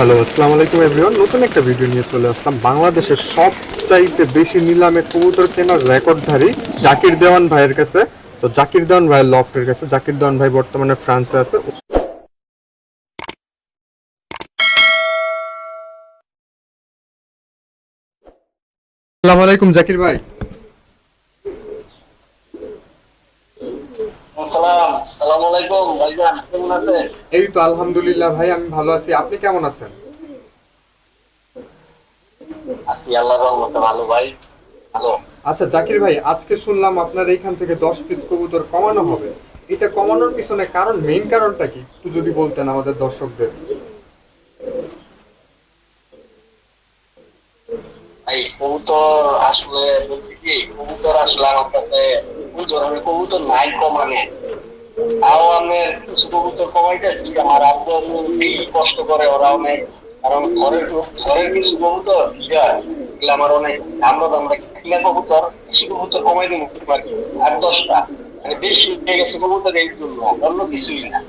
Hello আসসালামু আলাইকুম everyone নতুন একটা ভিডিও নিয়ে চলে আসলাম। বাংলাদেশের সবচাইতে বেশি নিলামে কবুতর কেনার রেকর্ডধারী জাকির দেওয়ান ভাইয়ের কাছে। তো জাকির দেওয়ান ভাইয়ের লফটের কাছে। জাকির দেওয়ান ভাই বর্তমানে ফ্রান্সে আছে। আসসালামু আলাইকুম জাকির ভাই। সালাম সালাম আলাইকুম ভাইজান কেমন আছেন? এই তো আলহামদুলিল্লাহ ভাই আমি ভালো আছি। আপনি কেমন আছেন? আছি আল্লাহর রহমতে ভালো ভাই ভালো। আচ্ছা জাকির ভাই আজকে শুনলাম আপনার এইখান থেকে দশ পিস কবুতর কমানো হবে। এটা কমানোর পিছনে কারণ মেইন কারণটা কি? একটু যদি বলতেন আমাদের দর্শকদের। এই কবুতর আসলে বলছি কি কবুতর আসলে আমার কাছে কবুতর নাই কমানে। আমি কিছু কবুতর আমার আব্বু এই কষ্ট করে, ওরা অনেক কারণ ঘরের ঘরের কিছু কবুতর ঠিক এগুলো আমার অনেক আমরা আমরা কিনা কবুতর কিছু কবুতর কমাই দেবো বাকি আর দশটা। মানে বেশি হয়ে গেছে কবুতর এই জন্য, অন্য কিছুই না।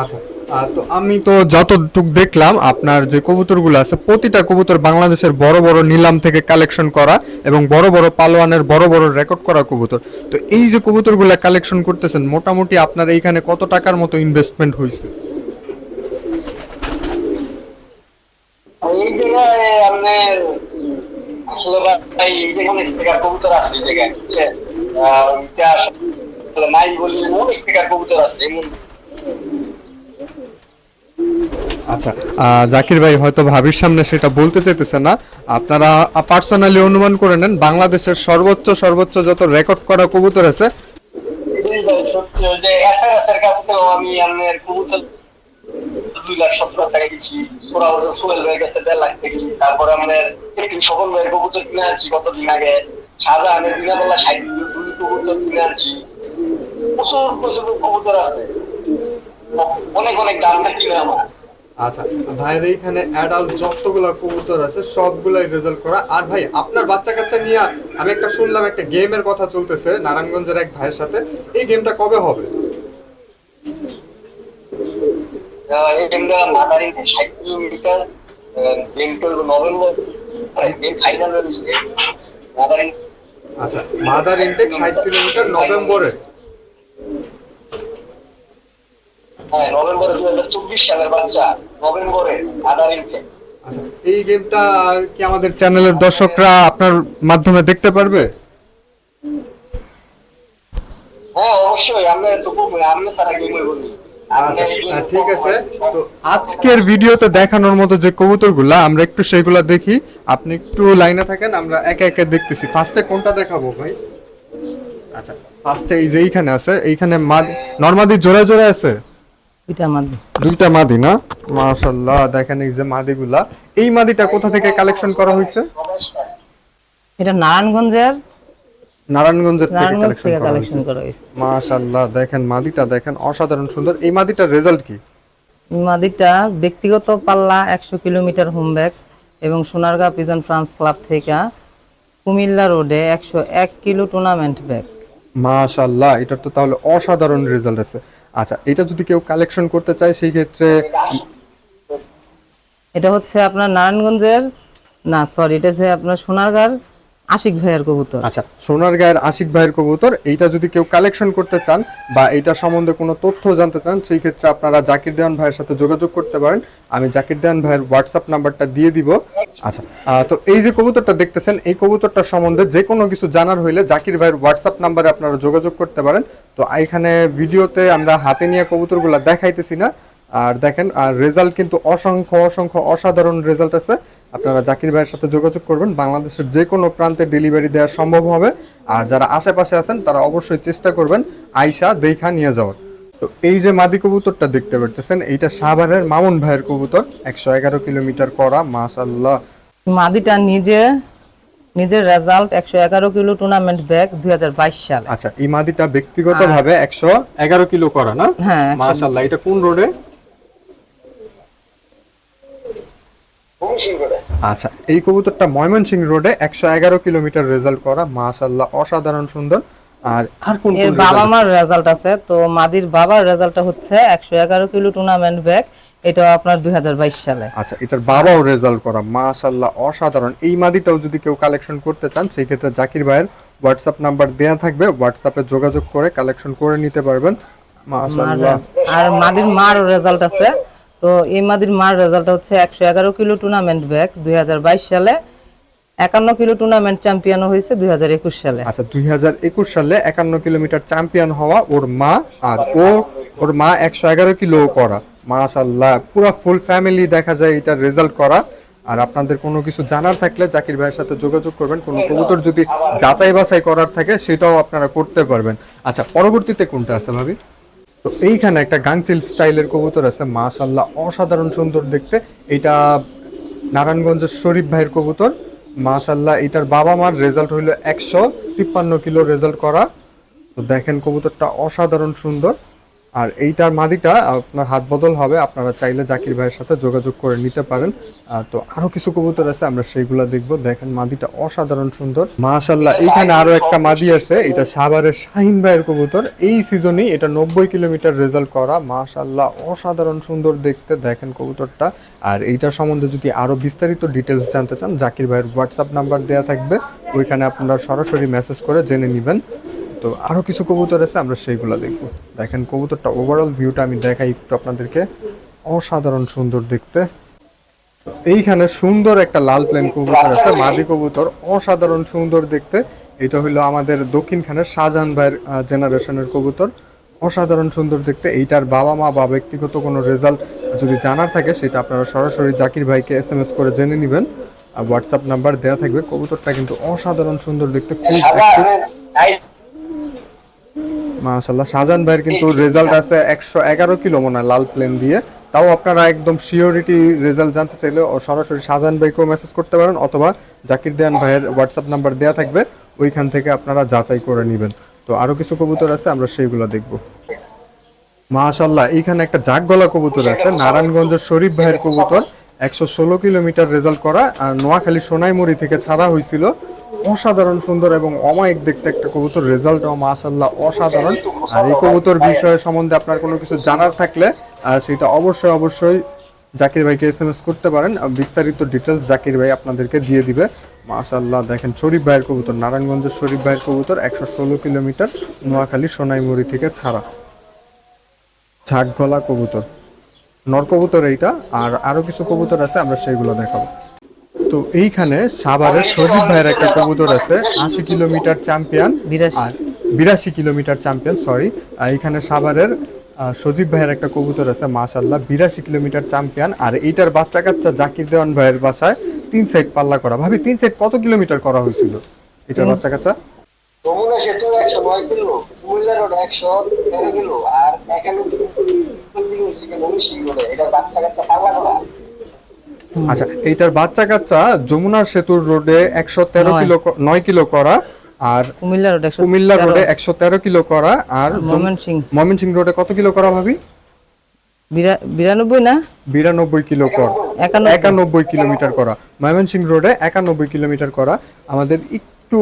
আচ্ছা। তো আমি তো যতটুক দেখলাম, আপনার যে কবুতরগুলো আছে, প্রতিটা কবুতর বাংলাদেশের বড় বড় নিলাম থেকে কালেকশন করা এবং বড় বড় পালোয়ানের বড় বড় রেকর্ড করা কবুতর। তো এই যে কবুতরগুলো কালেকশন করতেছেন, মোটামুটি আপনার এইখানে কত টাকার মতো ইনভেস্টমেন্ট হয়েছে কবুতর আছে আচ্ছা জাকির ভাই হয়তো ভাবির সামনে সেটা বলতে চাইতেছে না। আপনারা পার্সোনালি অনুমান করে নেন, বাংলাদেশের সর্বোচ্চ সর্বোচ্চ যত রেকর্ড করা কবুতর আছে। আমি তারপরে আমাদের সকল ভাইয়ের কবুতর কিনে আনছি কতদিন আগে। শাহজাহানের দিনাবেলা ষাট দুই কবুতর কিনে প্রচুর প্রচুর কবুতর আছে। অনেক অনেক দিয়ে আমার। আচ্ছা ভাইয়ের এইখানে অ্যাডাল্ট যতগুলো কবুতর আছে সবগুলাই রেজাল্ট করা। আর ভাই আপনার বাচ্চা কাচ্চা নিয়ে আমি একটা শুনলাম একটা গেমের কথা চলতেছে নারায়ণগঞ্জের এক ভাইয়ের সাথে। এই গেমটা কবে হবে? এই গেমটা ষাট কিলোমিটার গেম চলবে নভেম্বর গেম ফাইনাল আচ্ছা মাদার ইনটেক ষাট কিলোমিটার নভেম্বরে। হ্যাঁ নভেম্বরে দু হাজার চব্বিশ সালের বাচ্চা নভেম্বরে মাদারিংকে আচ্ছা এই গেমটা কি আমাদের চ্যানেলের দর্শকরা আপনার মাধ্যমে দেখতে পারবে? হ্যাঁ অবশ্যই আমরা তো আমরা সারা গেমে বলি। আচ্ছা ঠিক আছে। তো আজকের ভিডিওতে দেখানোর মতো যে কবুতরগুলা আমরা একটু সেগুলা দেখি। আপনি একটু লাইনে থাকেন আমরা একে একে দেখতেছি। ফার্স্টে কোনটা দেখাবো ভাই? আচ্ছা ফার্স্টে এই যে এইখানে আছে এইখানে মাদি নর্মাদি জোড়া জোড়া আছে? মাদি। দুইটা মাদি না? মাশাআল্লাহ দেখেন এই যে মাদিগুলা। এই মাদিটা কোথা থেকে কালেকশন করা হয়েছে? এটা নারায়ণগঞ্জের নারায়ণগঞ্জের থেকে কালেকশন করা হয়েছে। মাশাআল্লাহ দেখেন মাদিটা দেখেন অসাধারণ সুন্দর। এই মাদিটার রেজাল্ট কি? মাদিটা ব্যক্তিগত পাল্লা একশো কিলোমিটার হোম ব্যাগ এবং সোনারগাঁ পিজন ফ্রান্স ক্লাব থেকে কুমিল্লা রোডে একশো এক কিলো টুর্নামেন্ট ব্যাগ মাশাআল্লাহ এটা তো তাহলে অসাধারণ রেজাল্ট আছে। আচ্ছা এটা যদি কেউ কালেকশন করতে চায় সেই ক্ষেত্রে এটা হচ্ছে আপনার নারায়ণগঞ্জের না সরি এটা হচ্ছে আপনার সোনারগাঁর আশিক ভাইয়ের কবুতর। আচ্ছা সোনার গায়ের আশিক ভাইয়ের কবুতর এইটা যদি কেউ কালেকশন করতে চান বা এটা সম্বন্ধে কোনো তথ্য জানতে চান সেই ক্ষেত্রে আপনারা জাকির দেওয়ান ভাইয়ের সাথে যোগাযোগ করতে পারেন। আমি জাকির দেওয়ান ভাইয়ের হোয়াটসঅ্যাপ নাম্বারটা দিয়ে দিব। আচ্ছা তো এই যে কবুতরটা দেখতেছেন, এই কবুতরটা সম্বন্ধে যে কোনো কিছু জানার হইলে জাকির ভাইয়ের হোয়াটসঅ্যাপ নাম্বারে আপনারা যোগাযোগ করতে পারেন। তো এখানে ভিডিওতে আমরা হাতে নিয়ে কবুতরগুলো দেখাইতেছি না। আর দেখেন, আর রেজাল্ট কিন্তু অসংখ্য অসংখ্য অসাধারণ রেজাল্ট আছে। আপনারা জাকির ভাইয়ের সাথে যোগাযোগ করবেন। বাংলাদেশের যে কোনো প্রান্তে ডেলিভারি দেওয়া সম্ভব হবে। আর যারা আশেপাশে আছেন, তারা অবশ্যই চেষ্টা করবেন আইসা দেখা নিয়ে যাওয়ার। তো এই যে মাদি কবুতরটা দেখতে পারতেছেন, এইটা সাভারের মামুন ভাইয়ের কবুতর। একশো এগারো কিলোমিটার করা মাশাল্লাহ মাদিটা নিজে নিজের রেজাল্ট একশো এগারো কিলো টুর্নামেন্ট ব্যাগ দুই হাজার বাইশ সাল। আচ্ছা এই মাদিটা ব্যক্তিগত ভাবে একশো এগারো কিলো করা না? হ্যাঁ মাশাল্লাহ এটা কোন রোডে আচ্ছা এই কবুতরটা ময়মনসিংহ রোডে একশো এগারো কিলোমিটার রেজাল্ট করা মাশাল্লাহ অসাধারণ সুন্দর। আর আর কোন বাবা মার রেজাল্ট আছে তো মাদির বাবার রেজাল্টটা হচ্ছে একশো এগারো কিলো টুর্নামেন্ট ব্যাগ এটাও আপনার দুই হাজার বাইশ সালে। আচ্ছা এটার বাবাও রেজাল্ট করা। মাশাল্লাহ অসাধারণ। এই মাদিটাও যদি কেউ কালেকশন করতে চান সেই ক্ষেত্রে জাকির ভাইয়ের হোয়াটসঅ্যাপ নাম্বার দেয়া থাকবে। হোয়াটসঅ্যাপে যোগাযোগ করে কালেকশন করে নিতে পারবেন। আর মাদির মার রেজাল্ট আছে। তো এই মাদির মার রেজাল্ট হচ্ছে একশো এগারো কিলো টুর্নামেন্ট ব্যাগ দুই হাজার বাইশ সালে। একান্ন কিলো টুর্নামেন্ট চ্যাম্পিয়ন হয়েছে দুই হাজার একুশ সালে। আচ্ছা দুই হাজার একুশ সালে একান্ন কিলোমিটার চ্যাম্পিয়ন হওয়া ওর মা আর ও ওর মা একশো এগারো কিলো করা। মাশাল্লাহ পুরো ফুল ফ্যামিলি দেখা যায় এটার রেজাল্ট করা। আর আপনাদের কোনো কিছু জানার থাকলে জাকির ভাইয়ের সাথে যোগাযোগ করবেন। কোনো কবুতর যদি যাচাই বাছাই করার থাকে, সেটাও আপনারা করতে পারবেন। আচ্ছা পরবর্তীতে কোনটা আছে ভাবি? তো এইখানে একটা গাংচিল স্টাইলের কবুতর আছে মাশাল্লাহ অসাধারণ সুন্দর দেখতে। এটা নারায়ণগঞ্জের শরীফ ভাইয়ের কবুতর। মাশাল্লাহ এটার বাবা মার রেজাল্ট হইল একশো তিপ্পান্ন কিলো রেজাল্ট করা। তো দেখেন কবুতরটা অসাধারণ সুন্দর। আর এইটার মাদিটা আপনার হাত বদল হবে। আপনারা চাইলে জাকির ভাইয়ের সাথে যোগাযোগ করে নিতে পারেন। তো আরও কিছু কবুতর আছে, আমরা সেইগুলা দেখব। দেখেন, মাদিটা অসাধারণ সুন্দর। মাশাল্লাহ এইখানে আরও একটা মাদি আছে। এটা সাভারের শাহিন ভাইয়ের কবুতর। এই সিজনে এটা নব্বই কিলোমিটার রেজাল্ট করা। মাশাল্লাহ অসাধারণ সুন্দর দেখতে। দেখেন কবুতরটা। আর এইটার সম্বন্ধে যদি আরও বিস্তারিত ডিটেলস জানতে চান, জাকির ভাইয়ের হোয়াটসঅ্যাপ নাম্বার দেওয়া থাকবে। ওইখানে আপনারা সরাসরি মেসেজ করে জেনে নেবেন। তো আরও কিছু কবুতর আছে, আমরা সেইগুলো দেখব। দেখেন, কবুতরটা ওভারঅল ভিউটা আমি দেখাই একটু আপনাদেরকে। অসাধারণ সুন্দর দেখতে। এইখানে সুন্দর একটা লাল প্লেন কবুতর আছে, মাদি কবুতর। অসাধারণ সুন্দর দেখতে। এটা হলো আমাদের দক্ষিণখানের শাহজাহান ভাইয়ের জেনারেশনের কবুতর। অসাধারণ সুন্দর দেখতে। এইটার বাবা মা বা ব্যক্তিগত কোনো রেজাল্ট যদি জানার থাকে, সেটা আপনারা সরাসরি জাকির ভাইকে এস এম এস করে জেনে নেবেন। আর হোয়াটসঅ্যাপ নাম্বার দেওয়া থাকবে। কবুতরটা কিন্তু অসাধারণ সুন্দর দেখতে, খুব active। মাশাল্লাহ শাহজাহান ভাইয়ের কিন্তু রেজাল্ট আছে একশো এগারো কিলো মনে হয় লাল প্লেন দিয়ে। তাও আপনারা একদম শিওরিটি রেজাল্ট জানতে চাইলে সরাসরি শাহজাহান ভাইকেও মেসেজ করতে পারেন অথবা জাকির দেয়ান ভাইয়ের হোয়াটসঅ্যাপ নাম্বার দেওয়া থাকবে। ওইখান থেকে আপনারা যাচাই করে নেবেন। তো আরও কিছু কবুতর আছে আমরা সেইগুলো দেখব। মাশাল্লাহ এইখানে একটা জাগ গলা কবুতর আছে নারায়ণগঞ্জের শরীফ ভাইয়ের কবুতর। একশো ষোলো কিলোমিটার রেজাল্ট করা আর নোয়াখালী সোনাইমুড়ি থেকে ছাড়া হয়েছিল। অসাধারণ, সুন্দর এবং অমায়িক দেখতে একটা কবুতর। রেজাল্ট মাশাল্লাহ অসাধারণ। আর এই কবুতর বিষয়ে সম্বন্ধে আপনার কোনো কিছু জানার থাকলে সেটা অবশ্যই অবশ্যই জাকির ভাইকে এস এম এস করতে পারেন। বিস্তারিত ডিটেলস জাকির ভাই আপনাদেরকে দিয়ে দিবে। মাশাল্লাহ দেখেন শরীফ ভাইয়ের কবুতর, নারায়ণগঞ্জের শরীফ ভাইয়ের কবুতর, একশো ষোলো কিলোমিটার নোয়াখালী সোনাইমুড়ি থেকে ছাড়া। ঝাঁকগলা কবুতর, নর কবুতর এইটা। আর আরও কিছু কবুতর আছে, আমরা সেইগুলো দেখাবো। তো এইখানে সাভারের সজীব ভাইয়ের একটা কবুতর আছে আশি কিলোমিটার চ্যাম্পিয়ন। আর বিরাশি কিলোমিটার চ্যাম্পিয়ন সরি এইখানে সাভারের সজীব ভাইয়ের একটা কবুতর আছে মাশাল্লাহ বিরাশি কিলোমিটার চ্যাম্পিয়ন আর এইটার বাচ্চা কাচ্চা জাকির দেওয়ান ভাইয়ের বাসায় তিন সাইড পাল্লা করা ভাবি তিন সাইড কত কিলোমিটার করা হয়েছিল এটার বাচ্চা কাচ্চা যমুনা সেতু একশো নয় কিলো কুমিল্লা রোড একশো তেরো কিলো আর কিলো এটা বাচ্চা কাচ্চা পাল্লা করা আচ্ছা এইটার বাচ্চা কাচ্চা যমুনার সেতুর রোডে একশো তেরো কিলো নয় কিলো করা আর কুমিল্লা রোডে কুমিল্লা রোডে একশো তেরো কিলো করা আর ময়মনসিং ময়মনসিং রোডে কত কিলো করা ভাবি? বিরা- বিরানব্বই না? বিরানব্বই কিলো কর। একানব্বই। কিলোমিটার করা। ময়মনসিং রোডে একানব্বই কিলোমিটার করা। আমাদের একটু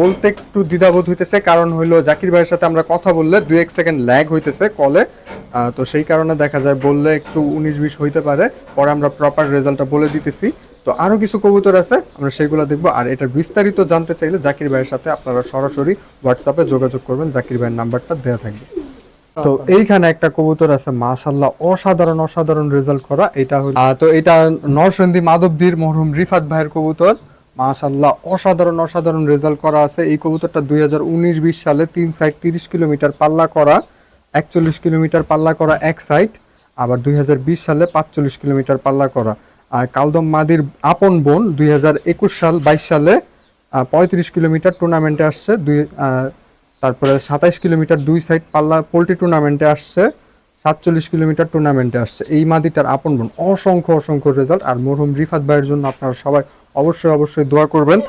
বলতে একটু দ্বিধাবোধ হইতেছে। কারণ হইল জাকির ভাইয়ের সাথে আমরা কথা বললে দুই এক সেকেন্ড ল্যাগ হইতেছে কলে। তো সেই কারণে দেখা যায় বললে একটু উনিশ বিশ হইতে পারে। পরে আমরা প্রপার রেজাল্টটা বলে দিতেছি। তো আরও কিছু কবুতর আছে আমরা সেগুলো দেখব। আর এটার বিস্তারিত জানতে চাইলে জাকির ভাইয়ের সাথে আপনারা সরাসরি হোয়াটসঅ্যাপে যোগাযোগ করবেন। জাকির ভাইয়ের নাম্বারটা দেওয়া থাকবে। তো এইখানে একটা কবুতর আছে মাশাল্লাহ অসাধারণ অসাধারণ রেজাল্ট করা। এটা হলো তো এটা নরসিংদী মাধবদীর মরহুম রিফাত ভাইয়ের কবুতর। মাশাল্লাহ অসাধারণ অসাধারণ রেজাল্ট করা আছে। এই কবুতরটা দুই হাজার উনিশ বিশ সালে তিন সাইড তিরিশ কিলোমিটার পাল্লা করা, একচল্লিশ কিলোমিটার পাল্লা করা এক সাইড আবার দুই হাজার বিশ সালে পাঁচচল্লিশ কিলোমিটার পাল্লা করা। আর কালদম মাদির আপন বোন দুই হাজার একুশ সাল, বাইশ সালে পঁয়ত্রিশ কিলোমিটার টুর্নামেন্টে আসছে, দুই তারপরে সাতাইশ কিলোমিটার দুই সাইড পাল্লা পোলট্রি টুর্নামেন্টে আসছে, সাতচল্লিশ কিলোমিটার টুর্নামেন্টে আসছে। এই মাদিটার আপন বোন, অসংখ্য অসংখ্য রেজাল্ট আর মরহুম রিফাত ভাইয়ের জন্য আপনারা সবাই অবশ্যই অবশ্যই দোয়া করবেন।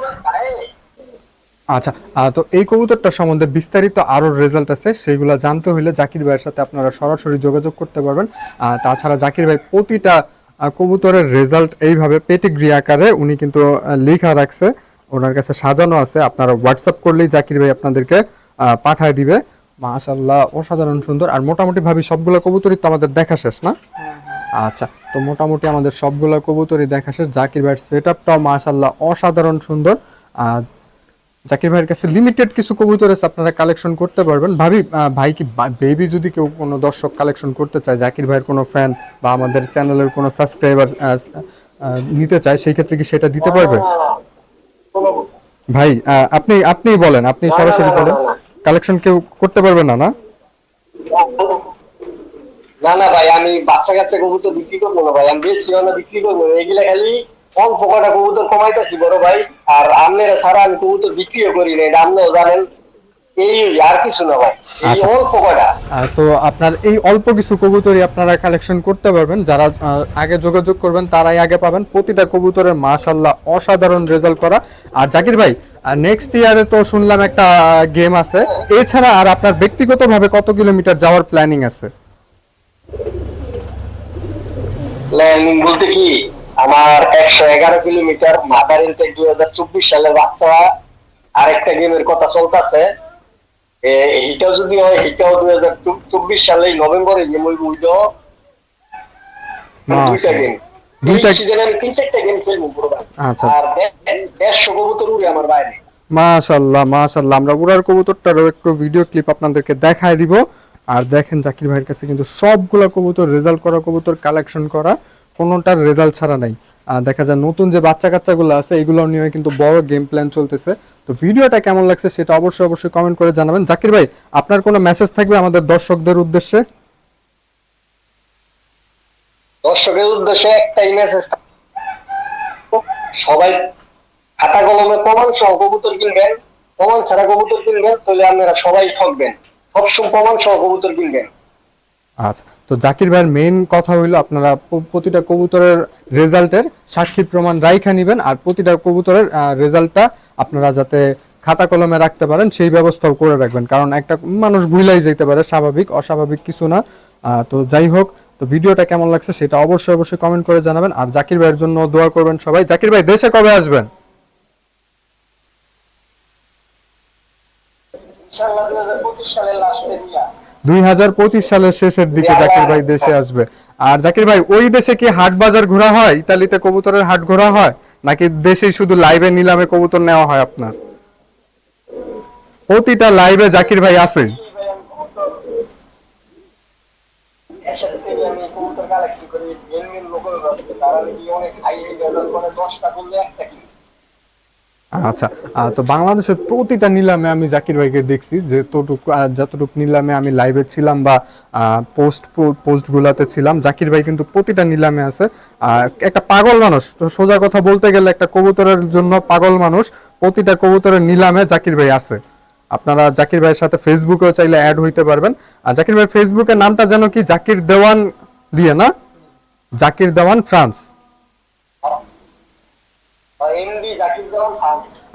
আচ্ছা তো এই কবুতরটা সম্বন্ধে বিস্তারিত আরও রেজাল্ট আছে সেইগুলো জানতে হলে জাকির ভাইয়ের সাথে আপনারা সরাসরি যোগাযোগ করতে পারবেন। তাছাড়া জাকির ভাই প্রতিটা কবুতরের রেজাল্ট এইভাবে পেটিগ্রি আকারে উনি কিন্তু লেখা রাখছে, ওনার কাছে সাজানো আছে, আপনারা হোয়াটসঅ্যাপ করলেই জাকির ভাই আপনাদেরকে পাঠায় দিবে। মাশাল্লাহ অসাধারণ সুন্দর, আর মোটামুটি ভাবি সবগুলো কবুতরই তো আমাদের দেখা শেষ না? আচ্ছা তো মোটামুটি আমাদের সবগুলো কবুতরই দেখা শেষ জাকির ভাইয়ের সেট আপটাও মাশাল্লাহ অসাধারণ সুন্দর আর জাকির ভাইয়ের কাছে লিমিটেড কিছু কবুতর আছে আপনারা কালেকশন করতে পারবেন ভাবি ভাই কি বেবি যদি কেউ কোনো দর্শক কালেকশন করতে চায় জাকির ভাইয়ের কোনো ফ্যান বা আমাদের চ্যানেলের কোনো সাবস্ক্রাইবার নিতে চায় সেই ক্ষেত্রে কি সেটা দিতে পারবে ভাই আহ, আপনি আপনিই বলেন আপনি সরাসরি বলেন। কালেকশন কেউ করতে পারবে না না না না ভাই আমি বাচ্চা কাচ্চা কবুতর বিক্রি করব না ভাই আমি বেশি না বিক্রি করব না। এগুলা খালি অল্প কটা কবুতর কমাইতেছি বড় ভাই আর ছাড়া আমি কবুতর বিক্রিও করি না এটা আপনিও জানেন। এই আর কিছু না ভাই এই আচ্ছা। অল্প কটা। তো আপনার এই অল্প কিছু কবুতরই আপনারা কালেকশন করতে পারবেন যারা আগে যোগাযোগ করবেন তারাই আগে পাবেন। প্রতিটা কবুতরের মাশাল্লাহ অসাধারণ রেজাল্ট করা। আর জাকির ভাই নেক্সট ইয়ারে তো শুনলাম একটা গেম আছে। এছাড়া আর আপনার ব্যক্তিগতভাবে কত কিলোমিটার যাওয়ার প্ল্যানিং আছে? প্ল্যানিং বলতে কি আমার একশো এগারো কিলোমিটার মাদার ইনটেক দুই হাজার চব্বিশ সালের বাচ্চা আরেকটা গেমের কথা চলতেছে। যদি হয় এটাও দুই হাজার চব্বিশ সালে নভেম্বরে গেম ওই বুঝতে দুইটা গেম। দুইটা দুইটা- সিজনে আমি তিন চারটা গেম খেলব পুরো আচ্ছা। আর দেড়শো কবুতর উড়ে আমার বাইরে। মাশাল্লাহ মাশাল্লাহ। আমরা উড়ার কবুতরটারও একটু ভিডিও ক্লিপ আপনাদেরকে দেখায় দিব। আর দেখেন জাকির ভাইয়ের কাছে কিন্তু সবগুলা কবুতর রেজাল্ট করা কবুতর কালেকশন করা, কোনোটার রেজাল্ট ছাড়া নাই। আর দেখা যায় নতুন যে বাচ্চা কাচ্চাগুলো আছে এগুলো নিয়ে কিন্তু বড় গেম প্ল্যান চলতেছে। তো ভিডিওটা কেমন লাগছে সেটা অবশ্যই অবশ্যই কমেন্ট করে জানাবেন। জাকির ভাই, আপনার কোনো মেসেজ থাকবে আমাদের দর্শকদের উদ্দেশ্যে? দর্শকের উদ্দেশ্যে একটাই মেসেজ সবাই খাতা কলমে প্রমাণ সহ কবুতর কিনবেন। প্রমাণ ছাড়া কবুতর কিনবেন, তাহলে আপনারা সবাই ঠকবেন। প্রমাণ সহ কবুতর কিনবেন আচ্ছা তো জাকির ভাইয়ের মেইন কথা হইল আপনারা প্রতিটা কবুতরের রেজাল্টের সাক্ষী প্রমাণ রাইখা নেবেন আর প্রতিটা কবুতরের রেজাল্টটা আপনারা যাতে খাতা কলমে রাখতে পারেন, সেই ব্যবস্থাও করে রাখবেন। কারণ একটা মানুষ ভুলাই যেতে পারে, স্বাভাবিক, অস্বাভাবিক কিছু না। তো যাই হোক, তো ভিডিওটা কেমন লাগছে সেটা অবশ্যই অবশ্যই কমেন্ট করে জানাবেন। আর জাকির ভাইয়ের জন্য দোয়া করবেন সবাই। জাকির ভাই, দেশে কবে আসবেন? দুই হাজার পঁচিশ সালের শেষের দিকে জাকির ভাই দেশে আসবে। আর জাকির ভাই ওই দেশে কি হাট বাজার ঘোরা হয়? ইতালিতে কবুতরের হাট ঘোরা হয়? নাকি দেশেই শুধু লাইভে নিলামে কবুতর নেওয়া হয় আপনার? প্রতিটা লাইভে জাকির ভাই আছে। কালেকশন করি। তারা নাকি অনেক হাই রেজাল্ট করে দশটা করলে একটা আচ্ছা তো বাংলাদেশের প্রতিটা নিলামে আমি জাকির ভাইকে দেখছি যতটুকু যতটুকু নিলামে আমি লাইভে ছিলাম বা পোস্ট পোস্ট গুলাতে ছিলাম, জাকির ভাই কিন্তু প্রতিটা নিলামে আছে। একটা পাগল মানুষ সোজা কথা বলতে গেলে একটা কবুতরের জন্য পাগল মানুষ, প্রতিটা কবুতরের নিলামে জাকির ভাই আছে। আপনারা জাকির ভাইয়ের সাথে ফেসবুকেও চাইলে অ্যাড হইতে পারবেন। আর জাকির ভাই ফেসবুকের নামটা যেন কি জাকির দেওয়ান দিয়ে না? জাকির দেওয়ান ফ্রান্স।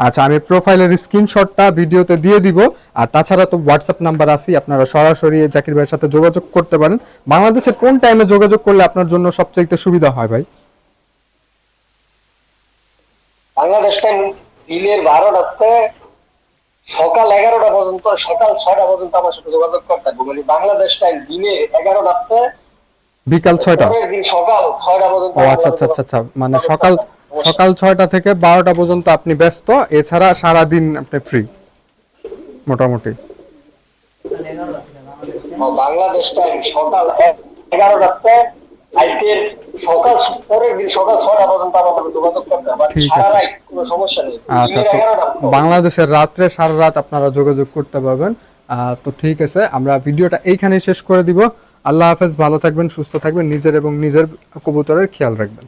আচ্ছা আমি প্রোফাইলের স্ক্রিনশটটা ভিডিওতে দিয়ে দিব। আর তাছাড়া তো হোয়াটসঅ্যাপ নাম্বার আছে আপনারা সরাসরি জাকির ভাইয়ের সাথে যোগাযোগ করতে পারেন। বাংলাদেশে কোন টাইমে যোগাযোগ করলে আপনার জন্য সবচাইতে সুবিধা হয় ভাই? বাংলাদেশ টাইম দিনের বারোটাতে সকাল এগারোটা পর্যন্ত সকাল ছয়টা পর্যন্ত আমার সাথে যোগাযোগ করতে হবে মানে বাংলাদেশ টাইম দিনে এগারোটাতে বিকাল ছয়টা? দিন সকাল ছয়টা পর্যন্ত আচ্ছা আচ্ছা আচ্ছা আচ্ছা। মানে সকাল সকাল ছয়টা থেকে বারোটা পর্যন্ত আপনি ব্যস্ত এছাড়া সারা দিন আপনি ফ্রি মোটামুটি। বাংলাদেশ টাইম সকাল এগারোটাতে আজকের সকাল পরের দিন সকাল ছয়টা পর্যন্ত আমার যোগাযোগ করতে হবে ঠিক সারা আছে। রাত কোনো সমস্যা নেই। আচ্ছা বাংলাদেশের রাত্রে সারা রাত আপনারা যোগাযোগ করতে পারবেন। আহ, তো ঠিক আছে আমরা ভিডিওটা এইখানেই শেষ করে দিব। আল্লাহ হাফেজ ভালো থাকবেন সুস্থ থাকবেন নিজের এবং নিজের কবুতরের খেয়াল রাখবেন।